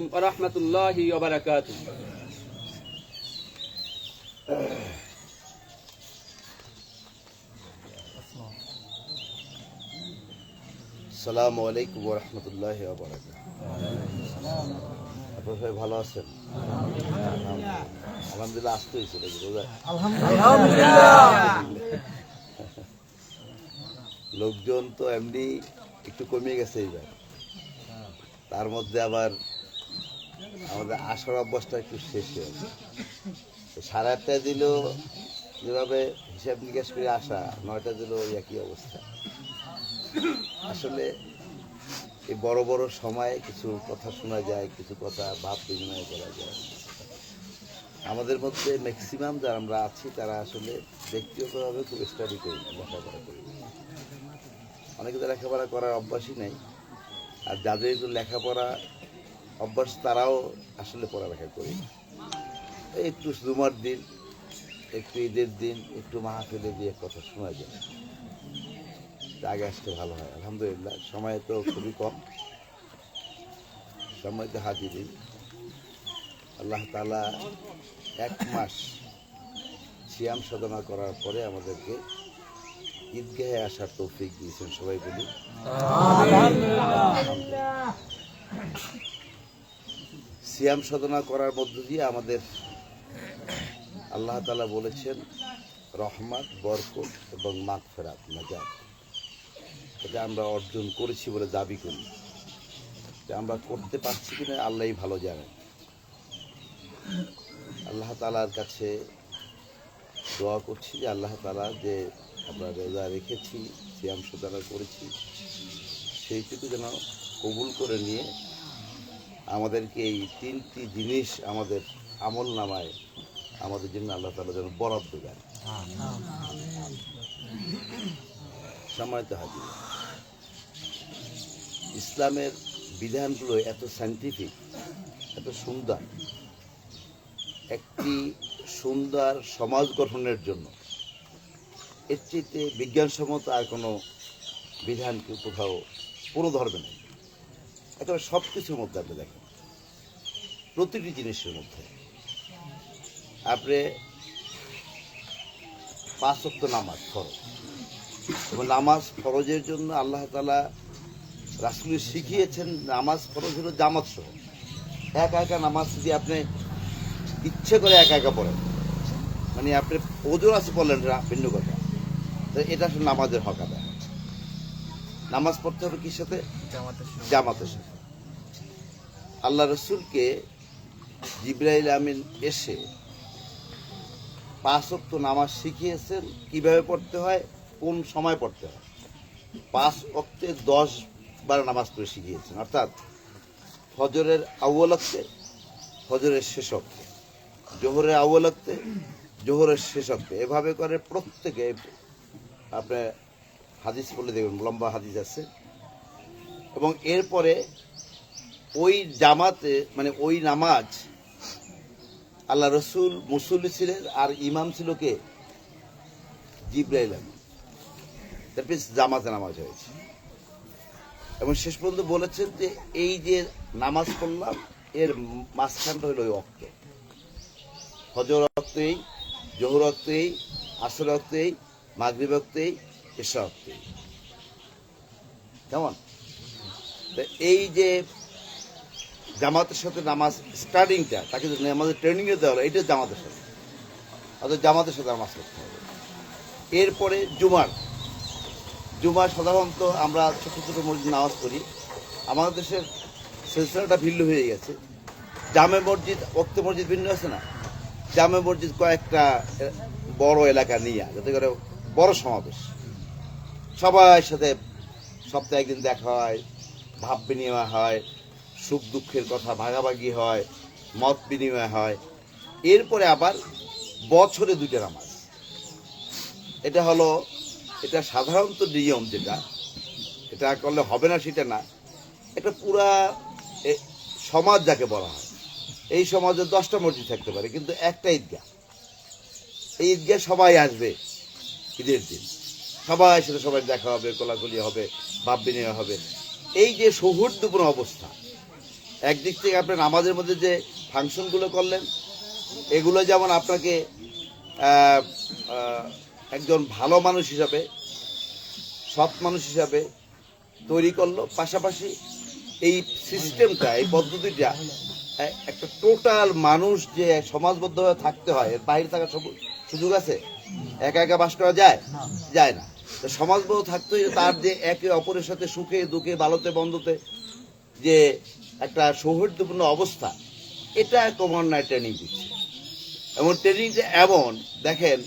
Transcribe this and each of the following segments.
আলাইকুম আরহামতুল্লাহি ওবরাকাত আসসালামু আলাইকুম ওরহমতুল্লাহি আপনার সবাই ভালো আছেন? আলহামদুলিল্লাহ। আসতে হয়েছে লোকজন তো এমনি একটু কমে গেছে এবার তার মধ্যে আবার আমাদের আসার অভ্যাসটা একটু শেষ হয়ে সাড়ে আটটায় দিল যেভাবে হিসাব নিকাশ করে আসা নয়টা দিল ওই একই অবস্থা। আসলে এই বড় বড় সময়ে কিছু কথা শোনা যায় কিছু কথা ভাব বিনিময় করা যায়। আমাদের মধ্যে ম্যাক্সিমাম যারা আমরা আছি তারা আসলে ব্যক্তিগতভাবে খুব স্টাডি করি না, লেখাপড়া করি। অনেকে তো লেখাপড়া করার অভ্যাসই নেই। আর যাদের একটু লেখাপড়া অভ্যাস তারাও আসলে পড়ালেখা করি। একটু জুমার দিন একটু ঈদের দিন একটু মাহফিলে দিয়ে কথা শোনা যায়। আগে আসতে ভালো হয় আলহামদুলিল্লাহ। সময় তো খুবই কম। সময় তো হাজিরি আল্লাহ তালা এক মাস সিয়াম সাধনা করার পরে আমাদেরকে ঈদগাহে আসার তৌফিক দিয়েছেন সবাই বলি। সিয়াম সাধনা করার মধ্য দিয়ে আমাদের আল্লাহ তালা বলেছেন, রহমত, বরকত এবং মাগ ফেরাত নাজাত। এটা আমরা অর্জন করেছি বলে দাবি করি। আমরা করতে পারছি কিনা আল্লাহই ভালো জানেন আল্লাহ তালার কাছে দোয়া করছি যে আল্লাহ তালা যে আমরা রোজা রেখেছি, সিয়াম সুদানা করেছি, সেইটুকু যেন কবুল করে নিয়ে আমাদেরকে এই তিনটি জিনিস আমাদের আমল নামায়, আমাদের জন্য আল্লাহ তালা যেন বরাদ্দ দেন। সম্মানিত হাজির, ইসলামের বিধানগুলো এত সাইন্টিফিক এত সুন্দর। একটি সুন্দর সমাজ গঠনের জন্য। এর চেয়ে বিজ্ঞানসম্মত আর কোনো বিধানকে কোথাও কোনো ধর্মে নেই একেবারে সব কিছুর মধ্যে আপনি দেখেন। প্রতিটি জিনিসের মধ্যে। আপনি পাঁচ ওয়াক্ত নামাজ ফরজ। এবং নামাজ ফরজের জন্য আল্লাহ তালা রাসুল শিখিয়েছেন নামাজ ফরজ হলো জামাত সহ। একা একা নামাজ যদি আপনি ইচ্ছে করে একা একা পড়েন মানে আপনি ওজোর আছে পড়লেন না, ভিন্ন কথা। তো এটা আসলে নামাজের হক আদায়। নামাজ পড়তে হবে কির সাথে। জামাতের সাথে। আল্লাহ রসুলকে জিব্রাইল আমিন এসে পাঁচ ওয়াক্ত নামাজ শিখিয়েছেন, কীভাবে পড়তে হয়, কোন সময় পড়তে হয়। পাঁচ অক্তে দশ বার নামাজ পড়ে শিখিয়েছেন, অর্থাৎ ফজরের আউ্বল অক্তে ফজরের শেষ অক্তে জোহরের আউ্বল অক্তে জোহরের শেষ অক্তে এভাবে করে প্রত্যেকে আপনার হাদিস বলে দেখবেন, লম্বা হাদিস আছে। এবং এরপরে ওই জামাতে মানে ওই নামাজ আল্লাহ রসুল মুসল্লি ছিলেন আর ইমাম ছিল কে? জিব্রাইল জামাতে নামাজ হয়েছে। এবং শেষ পর্যন্ত বলেছেন যে এই যে নামাজ পড়লাম, এর মাঝখানটা হলো ওই অক্ত হজর অক্তেই জোহর অক্তেই আসর অক্তেই মাগরিব অক্তেই এসা অক্তেই কেমন? এই যে জামাতের সাথে নামাজ স্টার্টিংটা, তাকে যদি নামাজের ট্রেনিংয়ে দেওয়া হলো, এটা জামাতের সাথে। অর্থাৎ জামাতের সাথে নামাজ পড়তে হবে। এরপরে জুমার। জুমার সাধারণত আমরা ছোট ছোটো মসজিদ নামাজ পড়ি। আমাদের দেশের সিলসিলাটা ভিন্ন হয়ে গেছে। জামে মসজিদ অক্ত মসজিদ ভিন্ন আছে না? জামে মসজিদ কয়েকটা বড় এলাকা নিয়ে, যাতে করে বড় সমাবেশ। সবার সাথে সপ্তাহে একদিন দেখা হয়, ভাব বিনিময় হয়। সুখ দুঃখের কথা ভাগাভাগি হয়, মত বিনিময় হয়। এরপরে আবার বছরে দুইটা নামাজ। এটা হলো, এটা সাধারণত নিয়ম যেটা, এটা করলে হবে না সেটা না, এটা পুরা সমাজ যাকে বলা হয়। এই সমাজে দশটা মসজিদ থাকতে পারে, কিন্তু একটা ঈদগাহ। এই ঈদগাহ সবাই আসবে ঈদের দিন। সবাই সাথে সবাই দেখা হবে, কোলাকুলি হবে বাপ বিনিময় হবে। এই যে সৌহার্দ্যপূর্ণ অবস্থা একদিক থেকে আপনি নামাজের মধ্যে যে ফাংশনগুলো করলেন, এগুলো যেমন আপনাকে একজন ভালো মানুষ হিসাবে, সৎ মানুষ হিসাবে তৈরি করল, পাশাপাশি এই সিস্টেমটা এই পদ্ধতিটা একটা টোটাল মানুষ যে সমাজবদ্ধভাবে থাকতে হয়, এর বাইরে থাকার সুযোগ আছে? একা একা বাস করা যায়? যায় না। তো সমাজবদ্ধ থাকতে তার যে একে অপরের সাথে সুখে, দুঃখে, ভালোতে, বন্ধুতে যে একটা সৌহার্দ্যপূর্ণ অবস্থা। এটা ক্রমান্বয়ে ট্রেনিং দিচ্ছে। এবং ট্রেনিংটা এমন দেখেন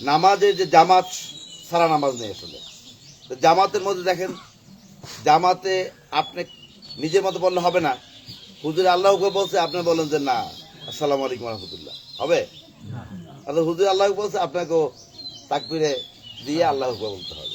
নামাজের যে জামাত সারা নামাজ নেই আসলে। তো জামাতের মধ্যে দেখেন জামাতে আপনি নিজের মতো বললে হবে না। হুজুর আল্লাহকে বলছে আপনি বলেন যে না আসসালামু আলাইকুম রহমতুল্লাহ। হবে? আর হুজুর আল্লাহকে বলছে আপনাকেও তাকবিরে দিয়ে আল্লাহকে বলতে হবে।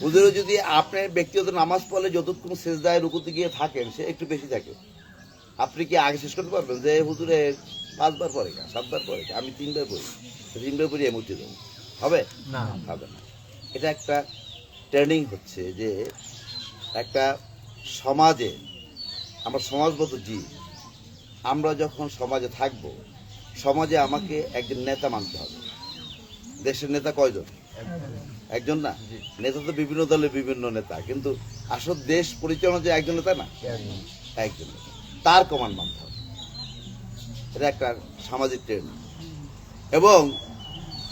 হুজুরে যদি আপনার ব্যক্তিগত নামাজ পড়লে যতক্ষণ শেষদায় রুকুতে গিয়ে থাকেন সে একটু বেশি থাকে। আপনি কি আগে শেষ করতে পারবেন? যে হুজুরে পাঁচবার পরে কা সাতবার পরে কা আমি তিনবার পড়ি। তিনবার পড়ি উঠে দেবো। হবে? না। হবে না। এটা একটা ট্রেনিং হচ্ছে যে একটা সমাজে আমরা সমাজবদ্ধ জীব আমরা যখন সমাজে থাকব সমাজে আমাকে একজন নেতা মানতে হবে। দেশের নেতা কয়জন? একজন না? নেতা তো বিভিন্ন দলের বিভিন্ন নেতা কিন্তু আসল দেশ পরিচালনা যে একজন নেতা না? একজন। তার কমান্ড মানতে হবে। এটা একটা সামাজিক ট্রেনিং। এবং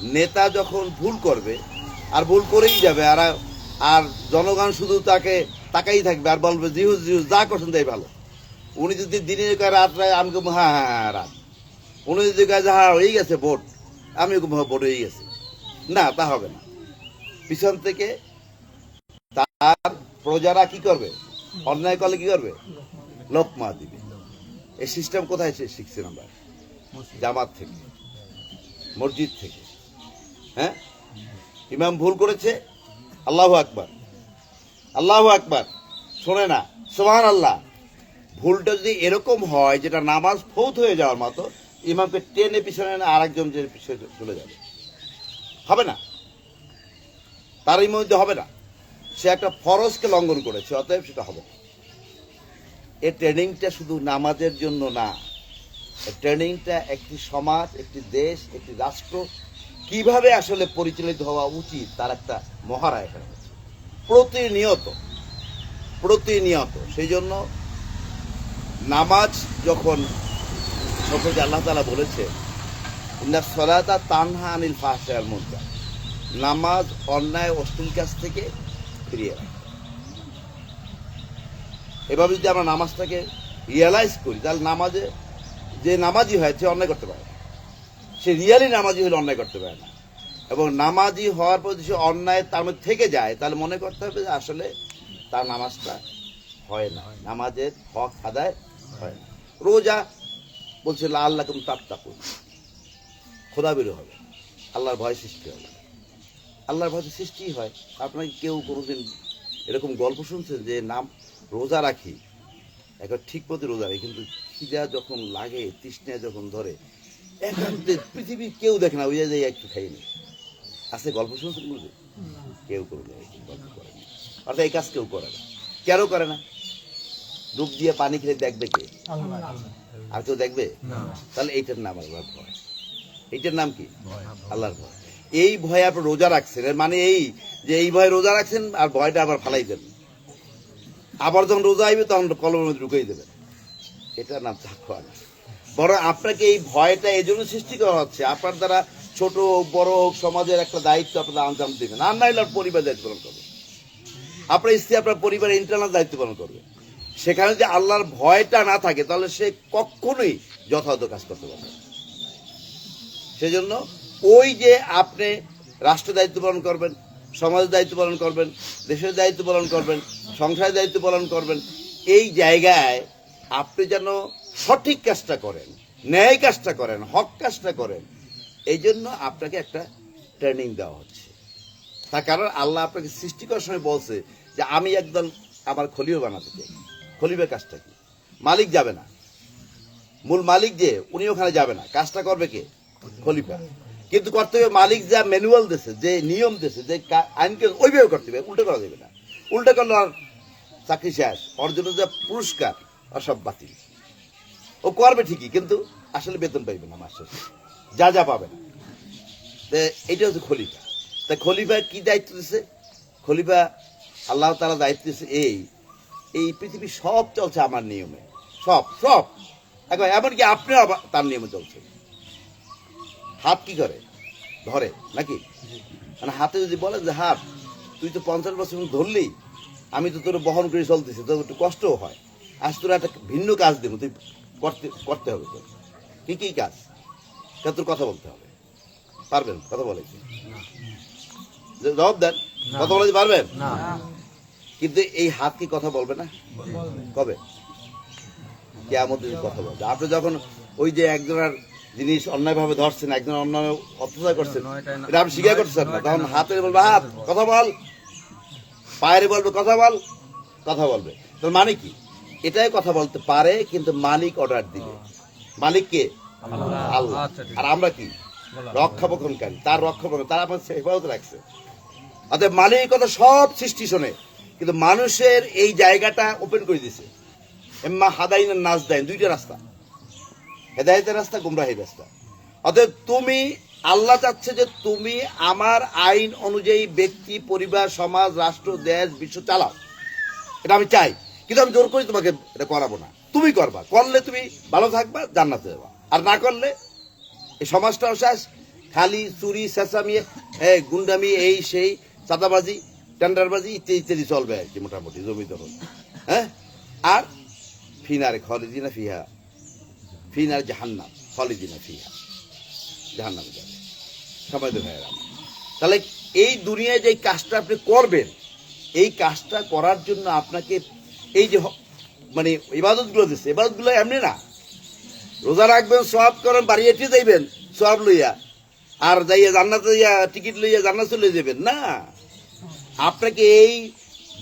নেতা যখন ভুল করবে আর ভুল করেই যাবে আর আর জনগণ শুধু তাকে তাকাই থাকবে আর বলবে জিহুজ জিহুজ যা করছেন তাই ভালো। উনি যদি দিনে কয় রাত রায় আমি হ্যাঁ হ্যাঁ হ্যাঁ রাত। উনি যদি কয় যে হ্যাঁ হয়ে গেছে ভোট। আমি হ্যাঁ, ভোট হয়ে গেছে। না তা হবে না। পিছন থেকে তার প্রজারা কি করবে? অন্যায় করলে কি করবে? লোকমা দিবে। এই সিস্টেম কোথায় শিখছেন আমরা? জামাত থেকে মসজিদ থেকে। হ্যাঁ? ইমাম ভুল করেছে? আল্লাহ আকবার। আল্লাহ আকবার। শোনে না সোহান আল্লাহ ভুলটা যদি এরকম হয় যেটা নামাজ ফৌত হয়ে যাওয়ার মতো ইমামকে টেনে পিছনে না আরেকজন যে পিছনে চলে যাবে। হবে না? তার এই মধ্যে হবে না। সে একটা ফরজকে লঙ্ঘন করেছে, অতএব সেটা হবে এই ট্রেনিংটা শুধু নামাজের জন্য না ট্রেনিংটা একটি সমাজ, একটি দেশ, একটি রাষ্ট্র কীভাবে আসলে পরিচালিত হওয়া উচিত, তার একটা মহারা এখানে প্রতিনিয়ত প্রতিনিয়ত। সেই জন্য নামাজ যখন সফজ আল্লাহ তালা বলেছে সলাতা তানহা আনিল ফাহসার মুদ্রা নামাজ, অন্যায়, অশ্লীল কাছ থেকে ফিরিয়ে এভাবে যদি আমরা নামাজটাকে রিয়েলাইজ করি, তাহলে নামাজে যে নামাজি হয়, সে অন্যায় করতে পারে সে রিয়ালি নামাজি হলে অন্যায় করতে পারে না। এবং নামাজি হওয়ার পর সে অন্যায় তার মধ্যে থেকে যায়, তাহলে মনে করতে হবে যে আসলে তার নামাজটা হয় না। নামাজের হক আদায় হয় না। রোজা বলছে আল্লাহ কেমন তাপ খোদা বেরো হবে। আল্লাহর ভয় সৃষ্টি হবে। আল্লাহর ভয় সৃষ্টি হয়। আপনাকে কেউ কোনোদিন এরকম গল্প শুনছেন যে নাম রোজা রাখি? একবার ঠিক মতো রোজা রাখি কিন্তু খিদা যখন লাগে তৃষ্ণা যখন ধরে একান্তে পৃথিবীর কেউ দেখে না ওই জায়গায় একটু খাই নি। আছে গল্প শুনছেন বলবে কেউ করে গল্প করে না। অর্থাৎ এই কাজ কেউ করে না। কেন করে না? ডুব দিয়ে পানি খেলে দেখবে কে? আর কেউ দেখবে? তাহলে এইটার নাম আল্লাহর ভয়। এইটার নাম কি? আল্লাহর ভয়। এই ভয়ে আপনি রোজা রাখছেন। এর মানে এই যে এই ভয়ে রোজা রাখছেন আর ভয়টা আবার ফালাই দেবেন আবার যখন রোজা আইবে তখন কলমের মধ্যে ঢুকিয়ে দেবেন। এটার নাম তাকুয়া না বরং আপনাকে এই ভয়টা এই জন্য সৃষ্টি করা হচ্ছে। আপনার দ্বারা ছোট হোক, বড় হোক সমাজের একটা দায়িত্ব আপনারা আঞ্জাম দেবেন। আর নাইলে পরিবার দায়িত্ব পালন করবে। আপনার স্ত্রী আপনার পরিবারের ইন্টারনাল দায়িত্ব পালন করবে। সেখানে যদি আল্লাহর ভয়টা না থাকে তাহলে সে কখনোই যথাযথ কাজ করতে পারবে। সেজন্য ওই যে আপনি রাষ্ট্র দায়িত্ব পালন করবেন, সমাজের দায়িত্ব পালন করবেন, দেশের দায়িত্ব পালন করবেন, সংসারের দায়িত্ব পালন করবেন, এই জায়গায় আপনি যেন সঠিক কাজটা করেন, ন্যায় কাজটা করেন, হক কাজটা করেন, এই জন্য আপনাকে একটা ট্রেনিং দেওয়া হচ্ছে। তার কারণ আল্লাহ আপনাকে সৃষ্টি করার সময় বলছে যে, আমি একদল আমার খলিও বানাতে চাই। খলিফের কাজটা কি? মালিক যাবে না। মূল মালিক যে, উনি ওখানে যাবে না। কাজটা করবে কে? খলিফা। কিন্তু করতে হবে, মালিক যা ম্যানুয়াল দেশে যে নিয়ম দেশে যে আইনকে ওইভাবে করতে হবে, উল্টো করা যাবে না। উল্টো করলে আর চাকরি শেষ, ওর জন্য যে পুরস্কার আর সব বাতিল। ও করবে ঠিকই, কিন্তু আসলে বেতন পাইবে না মাস। শেষে যা যা পাবে না। এটা হচ্ছে খলিফা। তা খলিফা কি দায়িত্ব দিছে? খলিফা আল্লাহ তারা দায়িত্ব দিচ্ছে এই এই পৃথিবী সব চলছে আমার নিয়মে। সব সব। এখন এমনকি আবার তার নিয়মে চলছে হাত কি করে? ধরে নাকি? মানে হাতে যদি বলে যে হাত তুই তো পঞ্চাশ বছর ধরলি আমি তো তোর বহন করে চলতেছি তোর একটু কষ্টও হয়। আজ তোর একটা ভিন্ন কাজ দেবো তুই করতে করতে হবে তোর। কি কি কাজ? তা তোর কথা বলতে হবে। পারবেন? কথা বলে কি? জবাব দেন। কথা বলে পারবেন? কিন্তু এই হাত কি কথা বলবে না? কবে? কেমন কথা বলবে। আপনি যখন ওই যে একজনের জিনিস অন্যায়ভাবে ধরছেন একজন অন্যায় অত্যাচার করছেন। এটা আপনি স্বীকার করছেন না। তখন হাতে বলবে হাত কথা বল। পায়ের বলবে কথা বল। কথা বলবে। তোর মানে কি? এটাই কথা বলতে পারে কিন্তু মালিক অর্ডার দিবে। মালিক কে? আল্লাহ। আর আমরা কি? রক্ষাপক্ষণকারী। তার রক্ষাপক্ষণ তার আপনার হেফাজত রাখছে। অতএব মালিক কথা সব সৃষ্টি শোনে কিন্তু মানুষের এই জায়গাটা ওপেন করে দিছে। এম্মা হাদাইন নাচ দেন দুইটা রাস্তা। হেদায়তের রাস্তা, গুমরাহির রাস্তা। অতএব তুমি, আল্লাহ চাচ্ছে যে তুমি আমার আইন অনুযায়ী ব্যক্তি, পরিবার, সমাজ, রাষ্ট্র, দেশ, বিশ্ব চালাও। এটা আমি চাই। কিন্তু আমি জোর করি তোমাকে এটা করাবো না। তুমি করবা। করলে তুমি ভালো থাকবা, জান্নাতে যাবা। আর না করলে এই সমাজটাও শেষ খালি চুরি চেঁচামি হ্যাঁ গুন্ডামি, এই, সেই, চাঁদাবাজি, টেন্ডারবাজি, ইত্যাদি ইত্যাদি চলবে আর কি মোটামুটি জমি দখল হ্যাঁ? আর ফিনারে খলিদিনা ফিহা। ফিনার জাহান্নাম, খলিদিনা ফিহা। জাহান্নামে যাবে সময় তো ভাইয়ের। তাহলে এই দুনিয়ায় যে কাজটা আপনি করবেন, এই কাজটা করার জন্য আপনাকে এই যে মানে ইবাদতগুলো দিচ্ছে ইবাদতগুলো এমনি না। রোজা রাখবেন সব করেন, বাড়ি এটি যাইবেন সব লইয়া। আর যাইয়া জান্নাতে যাইয়া টিকিট লইয়া জান্নাত চলে যাবেন, না। আপনাকে এই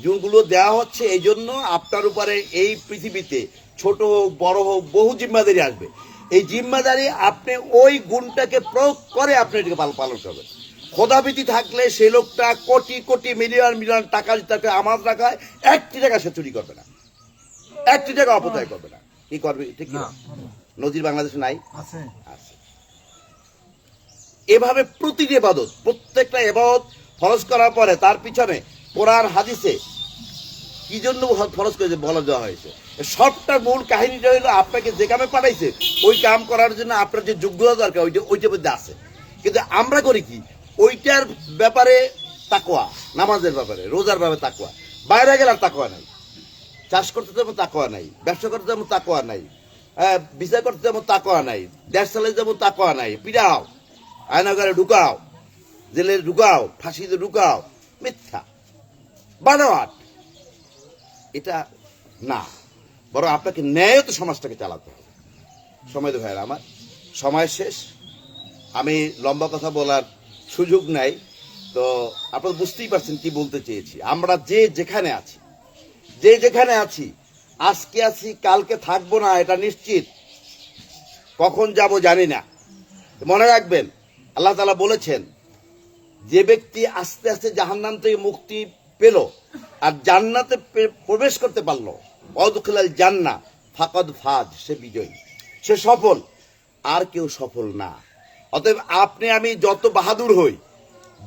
জুনগুলো দেওয়া হচ্ছে, এই জন্য আপনার উপরে এই পৃথিবীতে ছোট হোক বড় হোক বহু জিম্মাদারি আসবে। এই জিম্মাদারি আপনি ওই গুণটাকে প্রয়োগ করে আপনি এটাকে পাল- পালন করবেন। খোদাবিধি থাকলে সে লোকটা কোটি কোটি মিলিয়ন মিলিয়ন টাকা তাকে আমার রাখায় একটি টাকা সে চুরি করবে না। একটি টাকা অপচয় করবে না। কি করবে? ঠিক না? নদীর বাংলাদেশ নাই? আছে। এভাবে প্রতিটি এবাদত প্রত্যেকটা এবাদত ফরজ করার পরে তার পিছনে কোরআন হাদিসে কি জন্য ফরজ করেছে বলা দেওয়া হয়েছে? সবটা মূল কাহিনীটা হলো আপনাকে যে কামে পাঠাইছে, ওই কাম করার জন্য আপনার যে যোগ্যতা দরকার, ওইটা ওইটার মধ্যে আছে। কিন্তু আমরা করি কি? ওইটার ব্যাপারে তাকোয়া নামাজের ব্যাপারে, রোজার ব্যাপারে তাকোয়া বাইরে গেলে আর তাকোয়া নাই। চাষ করতে যেমন তাকোয়া নাই। ব্যবসা করতে যেমন তাকোয়া নাই। বিচার করতে যেমন তাকোয়া নাই। দেশ চালাতে যেমন তাকোয়া নাই। পিড়াও আয়নাগারে ঢুকাও। জেলে ঢুকাও। ফাঁসিতে ঢুকাও। মিথ্যা। বানোয়াট। এটা না, বরং আপনাকে ন্যায় তো সমাজটাকে চালাতে হবে। সময় তো ভাইয়ের আমার, সময় শেষ। আমি লম্বা কথা বলার সুযোগ নাই, তো আপনারা বুঝতেই পারছেন কি বলতে চেয়েছি। আমরা যে যেখানে আছি, যে যেখানে আছি, আজকে আছি, কালকে থাকব না, এটা নিশ্চিত। কখন যাব জানি না। মনে রাখবেন, আল্লাহ তালা বলেছেন, যে ব্যক্তি আস্তে আস্তে জাহান্নাম থেকে মুক্তি পেল আর জান্নাতে প্রবেশ করতে পারল। অদুখিলাল জান্না, ফাকদ ফাজ, সে বিজয়ী। সে সফল, আর কেউ সফল না। অতএব আপনি আমি যত বাহাদুর হই,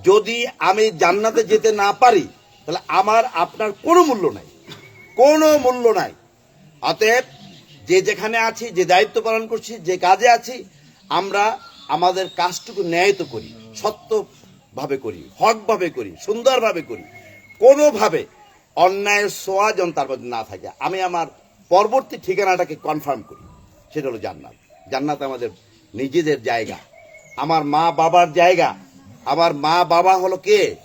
যদি আমি জান্নাতে যেতে না পারি, তাহলে আমার আপনার কোনো মূল্য নাই। কোনো মূল্য নাই। অতএব যে যেখানে আছি, যে দায়িত্ব পালন করছি, যে কাজে আছি, আমরা আমাদের কাজটুকু ন্যায়ত করি, সত্যভাবে করি, হকভাবে করি, সুন্দরভাবে করি। কোনোভাবে অন্যায়ের সোয়া যেন তার মধ্যে না থাকে। আমি আমার পরবর্তী ঠিকানাটাকে কনফার্ম করি। সেটা হলো জান্নাত। জান্নাত আমাদের নিজেদের জায়গা। আমার মা বাবার জায়গা। আমার মা বাবা হলো কে?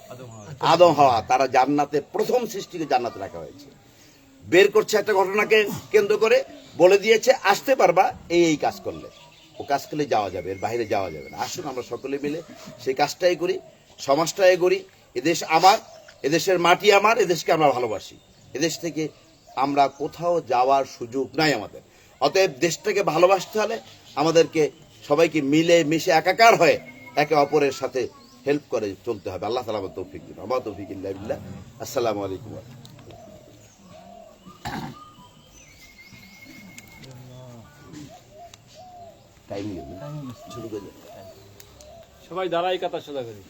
আদম হওয়া। তারা জান্নাতে প্রথম সৃষ্টিকে জান্নাতে রাখা হয়েছে। বের করছে একটা ঘটনাকে কেন্দ্র করে বলে দিয়েছে আসতে পারবা এই এই কাজ করলে। ও কাজ করলে যাওয়া যাবে এর বাইরে যাওয়া যাবে না। আসুন আমরা সকলে মিলে সেই কাজটাই করি সমাজটাই করি এদেশ আমার এদেশের মাটি আমার, এদেশকে আমরা ভালোবাসি। এদেশ থেকে আমরা কোথাও যাওয়ার সুযোগ নাই আমাদের। অতএব দেশটাকে ভালোবাসতে হলে আমাদেরকে সবাইকে মিলে মিশে একাকার হয়ে একে অপরের সাথে হেল্প করে চলতে হবে। আল্লাহ তালা আমার তৌফিক দিন। আমার তৌফিক ইল্লাহ আসসালামু আলাইকুম সবাই দাঁড়াই কথা সোজা করি।